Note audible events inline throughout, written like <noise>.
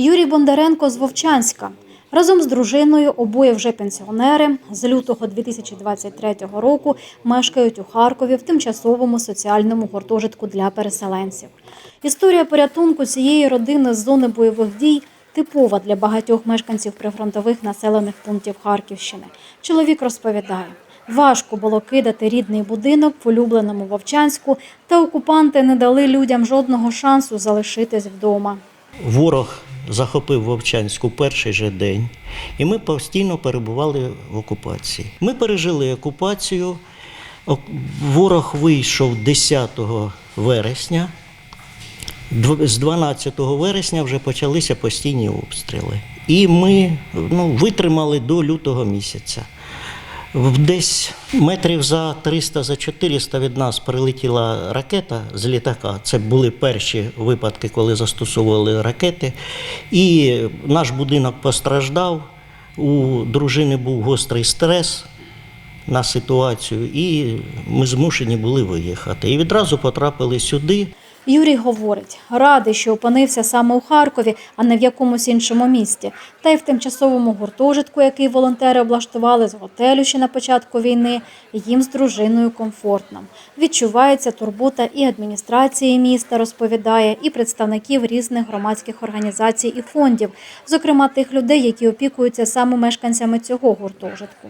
Юрій Бондаренко з Вовчанська. Разом з дружиною обоє вже пенсіонери з лютого 2023 року мешкають у Харкові в тимчасовому соціальному гуртожитку для переселенців. Історія порятунку цієї родини з зони бойових дій типова для багатьох мешканців прифронтових населених пунктів Харківщини. Чоловік розповідає. Важко було кидати рідний будинок в улюбленому Вовчанську, та окупанти не дали людям жодного шансу залишитись вдома. Ворог захопив Вовчанську перший же день, і ми постійно перебували в окупації. Ми пережили окупацію. Ворог вийшов 10 вересня. З 12 вересня вже почалися постійні обстріли. І ми ну, витримали до лютого місяця. Десь метрів за 300 за 400 від нас прилетіла ракета з літака. Це були перші випадки, коли застосовували ракети. І наш будинок постраждав. У дружини був гострий стрес на ситуацію, і ми змушені були виїхати. І відразу потрапили сюди. Юрій говорить, радий, що опинився саме у Харкові, а не в якомусь іншому місті. Та й в тимчасовому гуртожитку, який волонтери облаштували з готелю ще на початку війни, їм з дружиною комфортно. Відчувається турбота і адміністрації міста, розповідає, і представників різних громадських організацій і фондів, зокрема тих людей, які опікуються саме мешканцями цього гуртожитку.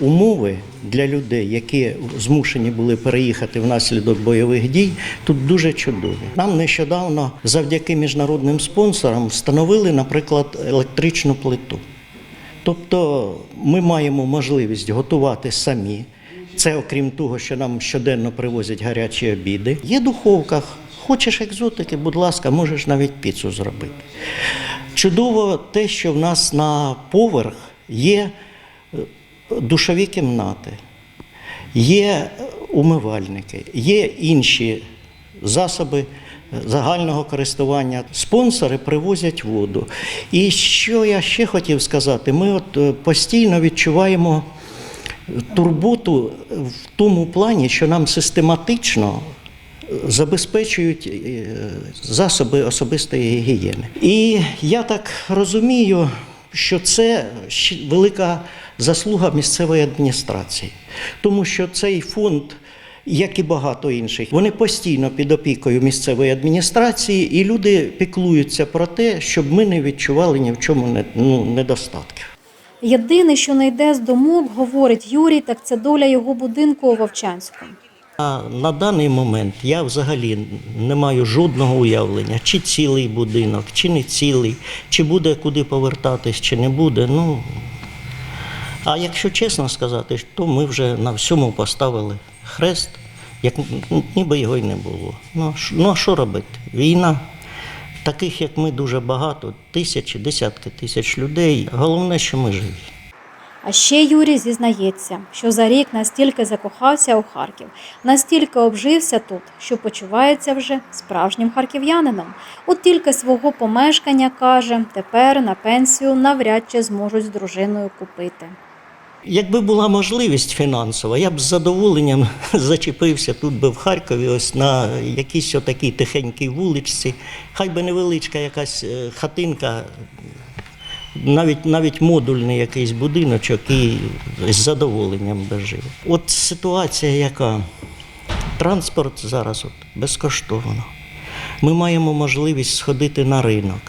Умови для людей, які змушені були переїхати внаслідок бойових дій, тут дуже чудові. Нам нещодавно, завдяки міжнародним спонсорам, встановили, наприклад, електричну плиту. Тобто ми маємо можливість готувати самі. Це окрім того, що нам щоденно привозять гарячі обіди. Є духовка. Хочеш екзотики, будь ласка, можеш навіть піцу зробити. Чудово те, що в нас на поверх є душові кімнати, є умивальники, є інші засоби загального користування. Спонсори привозять воду. І що я ще хотів сказати, ми от е, постійно відчуваємо турботу в тому плані, що нам систематично забезпечують е, засоби особистої гігієни. І я так розумію, що це велика заслуга місцевої адміністрації, тому що цей фонд. Як і багато інших, вони постійно під опікою місцевої адміністрації, і люди піклуються про те, щоб ми не відчували ні в чому не- ну, недостатків. Єдине, що не йде з думок, говорить Юрій, так це доля його будинку у Вовчанську. А на даний момент я взагалі не маю жодного уявлення, чи цілий будинок, чи не цілий, чи буде куди повертатись, чи не буде. Ну, а якщо чесно сказати, то ми вже на всьому поставили хрест, як ніби його й не було. Ну, ну а що робити? Війна. Таких, як ми, дуже багато, тисячі, десятки тисяч людей. Головне, що ми живі. А ще Юрій зізнається, що за рік настільки закохався у Харків, настільки обжився тут, що почувається вже справжнім харків'янином. От тільки свого помешкання каже, тепер на пенсію навряд чи зможуть з дружиною купити. Якби була можливість фінансова, я б з задоволенням <laughs> зачепився тут би в Харкові, ось на якійсь отакій тихенькій вуличці. Хай би невеличка якась е, хатинка, навіть, навіть модульний якийсь будиночок і з задоволенням би жив. От ситуація, яка транспорт зараз от безкоштовно. Ми маємо можливість сходити на ринок.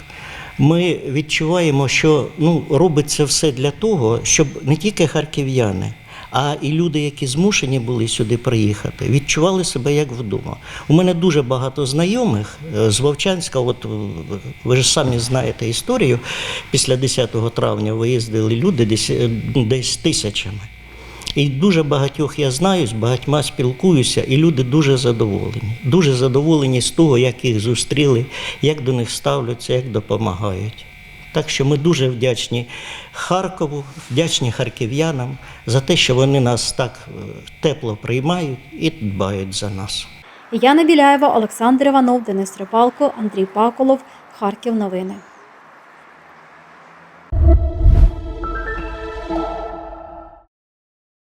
Ми відчуваємо, що ну, робиться все для того, щоб не тільки харків'яни, а і люди, які змушені були сюди приїхати, відчували себе як вдома. У мене дуже багато знайомих е, з Вовчанська, от е, ви ж самі знаєте історію. Після 10 травня виїздили люди десь, е, десь тисячами. І дуже багатьох я знаю, з багатьма спілкуюся, і люди дуже задоволені. Дуже задоволені з того, як їх зустріли, як до них ставляться, як допомагають. Так що ми дуже вдячні Харкову, вдячні харків'янам за те, що вони нас так е, тепло приймають і дбають за нас. Яна Біляєва, Олександр Іванов, Денис Рибалко, Андрій Паколов, Харків. Новини.